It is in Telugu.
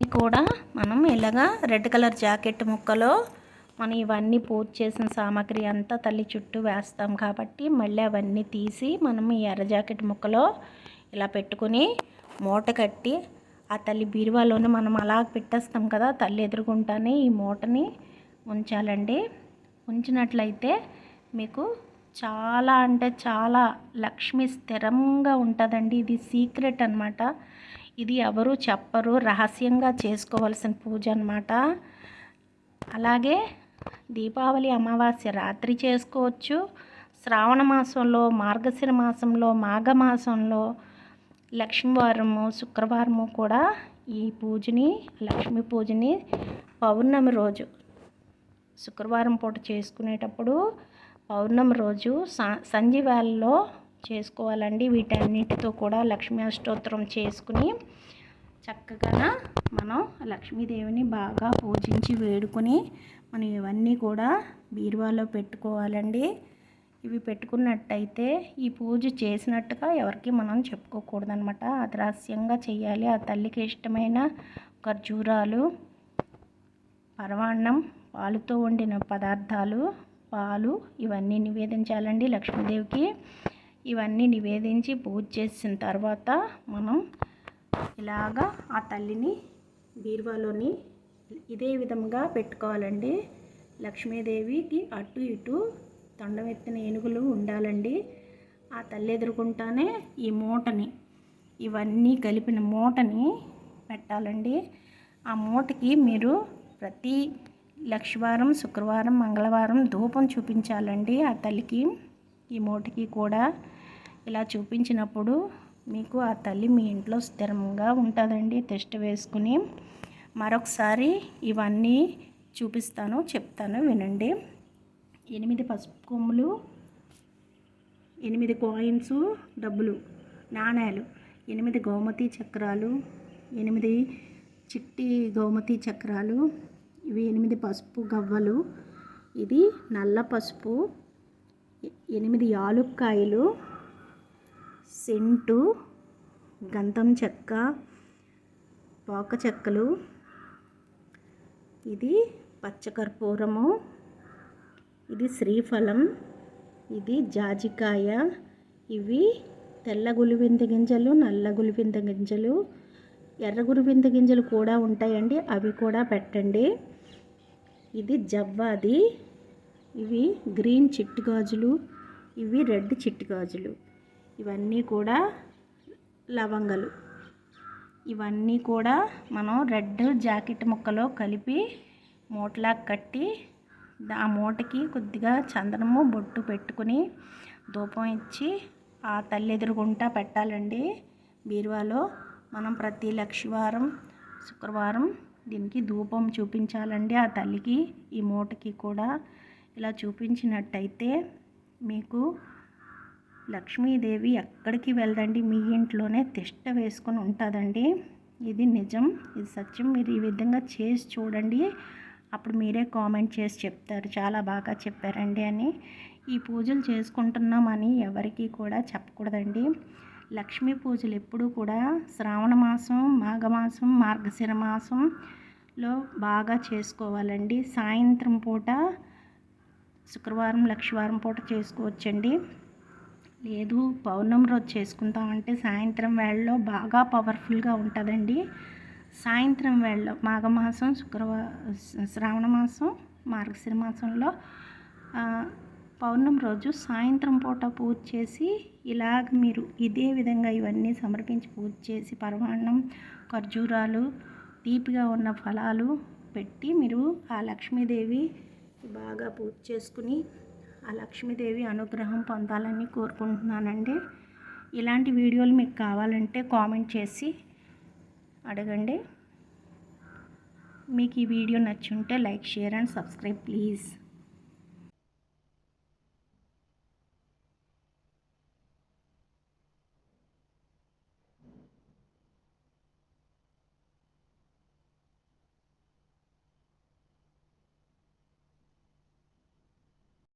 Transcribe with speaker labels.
Speaker 1: కూడా మనం ఇలాగా రెడ్ కలర్ జాకెట్ ముక్కలో మనం ఇవన్నీ పూజ చేసిన సామాగ్రి అంతా తల్లి చుట్టూ వేస్తాం కాబట్టి మళ్ళీ అవన్నీ తీసి మనం ఈ ఎర్ర జాకెట్ ముక్కలో ఇలా పెట్టుకుని మూట కట్టి ఆ తల్లి బీరువాలోనే మనం అలా పెట్టేస్తాం కదా తల్లి ఎదురుకుంటానే ఈ మూటని ఉంచాలండి. ఉంచినట్లయితే మీకు చాలా అంటే చాలా లక్ష్మి స్థిరంగా ఉంటుందండి. ఇది సీక్రెట్ అనమాట ఇది ఎవరు చెప్పరు రహస్యంగా చేసుకోవాల్సిన పూజ అనమాట అలాగే దీపావళి అమావాస్య రాత్రి చేసుకోవచ్చు. శ్రావణ మాసంలో మార్గశిర మాసంలో మాఘమాసంలో లక్ష్మీవారము శుక్రవారము కూడా ఈ పూజని లక్ష్మీ పూజని పౌర్ణమి రోజు శుక్రవారం పూట చేసుకునేటప్పుడు పౌర్ణమి రోజు సంజీవాలలో చేసుకోవాలండి. వీటన్నిటితో కూడా లక్ష్మీ అష్టోత్తరం చేసుకుని చక్కగా మనం లక్ష్మీదేవిని బాగా పూజించి వేడుకొని మనం ఇవన్నీ కూడా బీరువాలో పెట్టుకోవాలండి. ఇవి పెట్టుకున్నట్టయితే ఈ పూజ చేసినట్టుగా ఎవరికి మనం చెప్పుకోకూడదనమాట. అది రహస్యంగా చేయాలి ఆ తల్లికి ఇష్టమైన ఖర్జూరాలు పరమాన్నం పాలుతో వండిన పదార్థాలు పాలు ఇవన్నీ నివేదించాలండి లక్ష్మీదేవికి. ఇవన్నీ నివేదించి పూజ చేసిన తర్వాత మనం ఇలాగా ఆ తల్లిని బీరువాలోని ఇదే విధంగా పెట్టుకోవాలండి. లక్ష్మీదేవికి అటు ఇటు తొండమెత్తిన ఏనుగులు ఉండాలండి. ఆ తల్లి ఎదుర్కొంటానే ఈ మూటని ఇవన్నీ కలిపిన మూటని పెట్టాలండి. ఆ మూటకి మీరు ప్రతి లక్షవారం శుక్రవారం మంగళవారం ధూపం చూపించాలండి. ఆ తల్లికి ఈ మూటకి కూడా ఇలా చూపించినప్పుడు మీకు ఆ తల్లి మీ ఇంట్లో స్థిరంగా ఉంటుందండి. టెస్ట్ వేసుకుని మరొకసారి ఇవన్నీ చూపిస్తాను చెప్తాను వినండి. ఎనిమిది పసుపు కొమ్ములు ఎనిమిది కాయిన్స్ డబ్బులు నాణ్యాలు ఎనిమిది గోమతి చక్రాలు ఎనిమిది చిట్టి గోమతి చక్రాలు ఇవి ఎనిమిది పసుపు గవ్వలు ఇది నల్ల పసుపు ఎనిమిది యాలుక్కాయలు సెంటు గంధం చెక్క పోక చెక్కలు. ఇది పచ్చకర్పూరము. ఇది శ్రీఫలం. ఇది జాజికాయ. ఇవి తెల్ల గులివింద గింజలు నల్ల గులివింద గింజలు. ఎర్ర గులివింద గింజలు కూడా ఉంటాయండి. అవి కూడా పెట్టండి. ఇది జవ్వాది. ఇవి గ్రీన్ చిట్టు గాజులు. ఇవి రెడ్ చిట్టు గాజులు. ఇవన్నీ కూడా లవంగలు. ఇవన్నీ కూడా మనం రెడ్ జాకెట్ ముక్కలో కలిపి మూటలా కట్టి ఆ మూటకి కొద్దిగా చందనము బొట్టు పెట్టుకుని ధూపం ఇచ్చి ఆ తల్లి ఎదురుగుంటా పెట్టాలండి. బీరువాలో మనం ప్రతి లక్షవారం శుక్రవారం దీనికి ధూపం చూపించాలండి ఆ తల్లికి ఈ మూటకి కూడా. ఇలా చూపించినట్టయితే మీకు లక్ష్మీదేవి ఎక్కడికి వెళ్దండి మీ ఇంట్లోనే తిష్ట వేసుకొని ఉంటుందండి. ఇది నిజం ఇది సత్యం. మీరు ఈ విధంగా చేసి చూడండి. అప్పుడు మీరే కామెంట్ చేసి చెప్తారు. చాలా బాగా చెప్పారండి అని. ఈ పూజలు చేసుకుంటున్నామని ఎవరికి కూడా చెప్పకూడదండి. లక్ష్మీ పూజలు ఎప్పుడూ కూడా శ్రావణ మాసం మాఘమాసం మార్గశిర మాసంలో బాగా చేసుకోవాలండి. సాయంత్రం పూట శుక్రవారం లక్షవారం పూట చేసుకోవచ్చండి. లేదు పౌర్ణమి రోజు చేసుకుంటామంటే సాయంత్రం వేళలో బాగా పవర్ఫుల్గా ఉంటుందండి. సాయంత్రం వేళలో మాఘమాసం శుక్రవారం శ్రావణ మాసం మార్గశిర మాసంలో పౌర్ణమి రోజు సాయంత్రం పూట పూజ చేసి ఇలాగ మీరు ఇదే విధంగా ఇవన్నీ సమర్పించి పూజ చేసి పరమాన్నం ఖర్జూరాలు తీపిగా ఉన్న ఫలాలు పెట్టి మీరు ఆ లక్ష్మీదేవి బాగా పూజ చేసుకుని ఆ లక్ష్మీదేవి అనుగ్రహం పొందాలని కోరుకుంటున్నానండి. ఇలాంటి వీడియోలు మీకు కావాలంటే కామెంట్ చేసి అడగండి. మీకు ఈ video నచ్చుంటే like share and subscribe please.